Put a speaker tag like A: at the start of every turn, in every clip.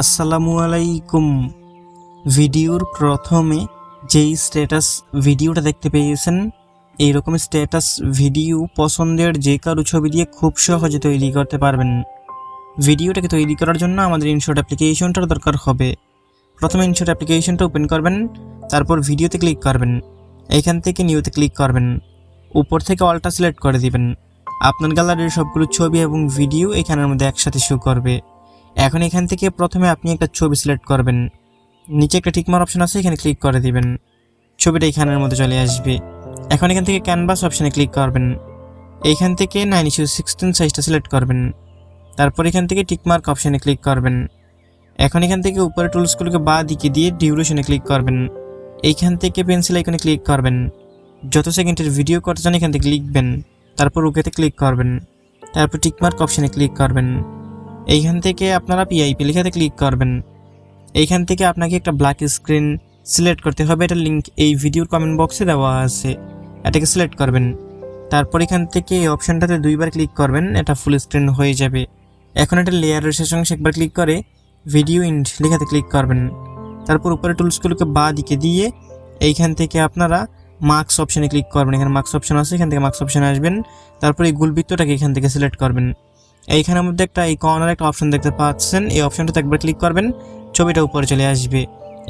A: আসসালামু আলাইকুম ভিডিওর প্রথমে যেই স্ট্যাটাস ভিডিওটা দেখতে পেয়েছেন এইরকম স্ট্যাটাস ভিডিও পছন্দের যে কারও ছবি দিয়ে খুব সহজে তৈরি করতে পারবেন ভিডিওটাকে তৈরি করার জন্য আমাদের ইনশর্ট অ্যাপ্লিকেশনটার দরকার হবে প্রথমে ইনশর্ট অ্যাপ্লিকেশনটা ওপেন করবেন, তারপর ভিডিওতে ক্লিক করবেন। এইখান থেকে নিউতে ক্লিক করবেন। উপর থেকে অলটা সিলেক্ট করে দিবেন। আপনার গ্যালারির সবগুলো ছবি এবং ভিডিও এখানের মধ্যে একসাথে শো করবে। এখন এখান থেকে প্রথমে আপনি একটা ছবি সিলেক্ট করবেন। নিচে একটা টিকমার অপশন আছে, এখানে ক্লিক করে দিবেন। ছবিটা এখানের মধ্যে চলে আসবে। এখন এখান থেকে ক্যানভাস অপশানে ক্লিক করবেন। এইখান থেকে নাইন ইস্যু সিক্সটিন সাইজটা সিলেক্ট করবেন। তারপর এখান থেকে টিকমার্ক অপশানে ক্লিক করবেন। এখন এখান থেকে উপরে টুলসগুলোকে বা দিকে দিয়ে ডিউরেশনে ক্লিক করবেন। এইখান থেকে পেন্সিল আইকনে ক্লিক করবেন। যত সেকেন্ডের ভিডিও করতে চান এখান থেকে লিখবেন। তারপর ওকেতে ক্লিক করবেন। তারপর টিকমার্ক অপশানে ক্লিক করবেন। এইখান থেকে আপনারা পিআইপি লেখাতে ক্লিক করবেন। এইখান থেকে আপনাকে একটা ব্ল্যাক স্ক্রিন সিলেক্ট করতে হবে। এটা লিঙ্ক এই ভিডিওর কমেন্ট বক্সে দেওয়া আছে। এটাকে সিলেক্ট করবেন। তারপর এখান থেকে এই অপশানটাতে দুইবার ক্লিক করবেন। এটা ফুল স্ক্রিন হয়ে যাবে। এখন এটা লেয়ারের শেষ অংশে একবার ক্লিক করে ভিডিও ইন্ড লেখাতে ক্লিক করবেন। তারপর উপরে টুলসগুলোকে বা দিকে দিয়ে এইখান থেকে আপনারা মার্কস অপশানে ক্লিক করবেন। এখানে মার্কস অপশন আছে, এখান থেকে মার্কস অপশানে আসবেন। তারপর এই গুলবৃত্তটাকে এখান থেকে সিলেক্ট করবেন। এইখানের মধ্যে একটা এই কর্নার একটা অপশন দেখতে পাচ্ছেন। এই অপশনটাতে একবার ক্লিক করবেন, ছবিটা উপরে চলে আসবে।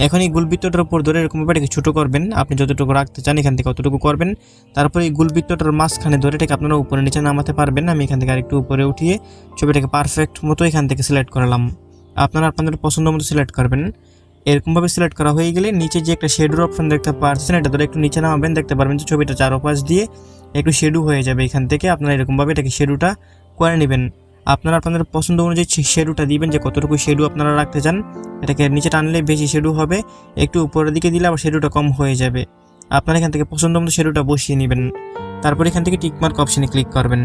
A: এখন এই গুলবৃত্তটার উপর ধরে এরকম ব্যাপারে ছোটো করবেন। আপনি যতটুকু রাখতে চান এখান থেকে অতটুকু করবেন। তারপরে এই গুলবৃত্তটার মাঝখানে ধরে এটাকে আপনারা উপরে নিচে নামাতে পারবেন। আমি এখান থেকে আরেকটু উপরে উঠিয়ে ছবিটাকে পারফেক্ট মতো এখান থেকে সিলেক্ট করলাম আপনারা আপনাদের পছন্দ মতো সিলেক্ট করবেন। এরকমভাবে সিলেক্ট করা হয়ে গেলে নিচে যে একটা শেডুর অপশন দেখতে পাচ্ছেন এটা ধরে একটু নিচে নামাবেন, দেখতে পারবেন যে ছবিটা চারোপাশ দিয়ে একটু শেডু হয়ে যাবে। এখান থেকে আপনারা এরকমভাবে এটাকে শেডুটা করে নেবেন। আপনারা আপনাদের পছন্দ অনুযায়ী শেডুটা দিবেন, যে কতটুকু শেডু আপনারা রাখতে চান। এটাকে নিচে টানলে বেশি শেডু হবে, একটু উপরের দিকে দিলে আবার শেডুটা কম হয়ে যাবে। আপনারা এখান থেকে পছন্দ মতো শেডুটা বসিয়ে নেবেন। তারপর এখান থেকে টিকমার্ক অপশনে ক্লিক করবেন।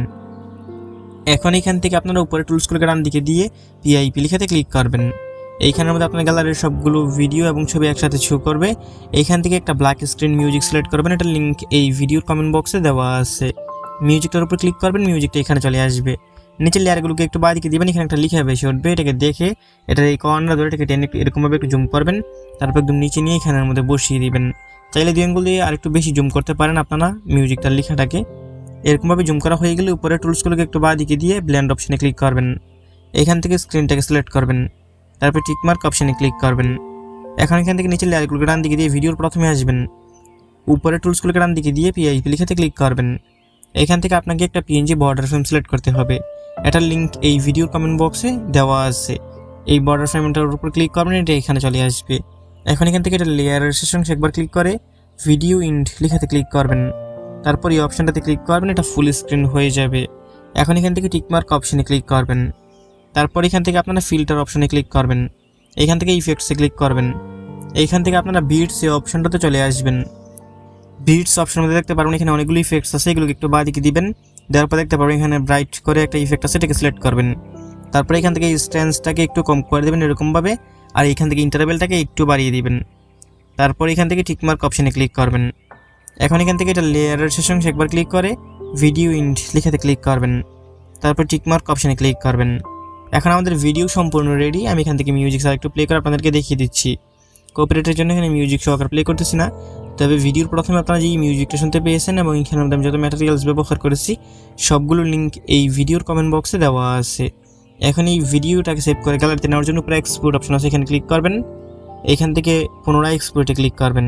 A: এখন এখান থেকে আপনারা উপরে টুলসগুলোকে ডান দিকে দিয়ে পিআইপি লিখাতে ক্লিক করবেন। এইখানের মধ্যে আপনার গ্যালারির সবগুলো ভিডিও এবং ছবি একসাথে শো করবে। এইখান থেকে একটা ব্ল্যাক স্ক্রিন মিউজিক সিলেক্ট করবেন। এটা লিঙ্ক এই ভিডিওর কমেন্ট বক্সে দেওয়া আছে। মিউজিকটার উপর ক্লিক করবেন মিউজিকটা এখানে চলে আসবে। নিচের লেয়ারগুলোকে একটু বাদিকে দিবেন, এখানে একটা লিখে বেশি উঠবে এটাকে দেখে এটার এই কর্নার ধরে এটাকে টেনে এরকমভাবে একটু জুম করবেন। তারপর একদম নিচে নিয়ে এখানের মধ্যে বসিয়ে দিবেন। চাইলে দুই আঙ্গুল দিয়ে আরেকটু বেশি জুম করতে পারেন আপনারা মিউজিকটার লেখাটাকে। এরকমভাবে জুম করা হয়ে গেলে উপরে টুলসগুলোকে একটু বা দিকে দিয়ে ব্ল্যান্ড অপশনে ক্লিক করবেন। এখান থেকে স্ক্রিনটাকে সিলেক্ট করবেন। তারপর টিকমার্ক অপশনে ক্লিক করবেন। এখন এখান থেকে নিচের লেয়ারগুলোকে ডান দিকে দিয়ে ভিডিওর প্রথমে আসবেন। উপরে টুলসগুলোকে ডান দিকে দিয়ে পিআইপি লিখাতে ক্লিক করবেন। এখান থেকে আপনাকে একটা পিএনজি বর্ডার ফ্রেম সিলেক্ট করতে হবে। এটার লিঙ্ক এই ভিডিওর কমেন্ট বক্সে দেওয়া আছে। এই বর্ডার ফ্রেমটার উপর ক্লিক করবেন, এটা এখানে চলে আসবে। এখন এখান থেকে এটা লেয়ারের শেষ অংশে একবার ক্লিক করে ভিডিও ইন্ড লিখাতে ক্লিক করবেন। তারপর এই অপশনটাতে ক্লিক করবেন, এটা ফুল স্ক্রিন হয়ে যাবে। এখন এখান থেকে টিকমার্ক অপশানে ক্লিক করবেন। তারপর এখান থেকে আপনারা ফিল্টার অপশানে ক্লিক করবেন। এখান থেকে ইফেক্টসে ক্লিক করবেন। এইখান থেকে আপনারা বিটস এই অপশানটাতে চলে আসবেন। বিটস অপশন মধ্যে দেখতে পারবেন, এখানে অনেকগুলো ইফেক্টস আছে, এগুলোকে একটু বাদিকে দিবেন। দেওয়ার পর দেখতে পারবেন, এখানে ব্রাইট করে একটা ইফেক্ট আছে, এটাকে সিলেক্ট করবেন। তারপরে এখান থেকে স্ট্যান্সটাকে একটু কম করে দেবেন এরকমভাবে, আর এখান থেকে ইন্টারভেলটাকে একটু বাড়িয়ে দিবেন। তারপর এখান থেকে টিকমার্ক অপশানে ক্লিক করবেন। এখন এখান থেকে এটা লেয়ারের শেষ অংশে একবার ক্লিক করে ভিডিও ইন্ড লিখাতে ক্লিক করবেন। তারপর টিকমার্ক অপশানে ক্লিক করবেন। এখন আমাদের ভিডিও সম্পূর্ণ রেডি আমি এখান থেকে মিউজিক আর একটু প্লে করে আপনাদেরকে দেখিয়ে দিচ্ছি। কপিরাইটের জন্য এখানে মিউজিক সহকারে প্লে করতেছি না। তবে ভিডিওর প্রথমে আপনারা যে মিউজিকটা শুনতে পেয়েছেন এবং এখানে আমি যত ম্যাটেরিয়ালস ব্যবহার করেছি, সবগুলো লিঙ্ক এই ভিডিওর কমেন্ট বক্সে দেওয়া আছে। এখন এই ভিডিওটাকে সেভ করে গ্যালারিতে নেওয়ার জন্য উপরে এক্সপোর্ট অপশন আছে, এখানে ক্লিক করবেন। এখান থেকে পুনরায় এক্সপোর্টে ক্লিক করবেন।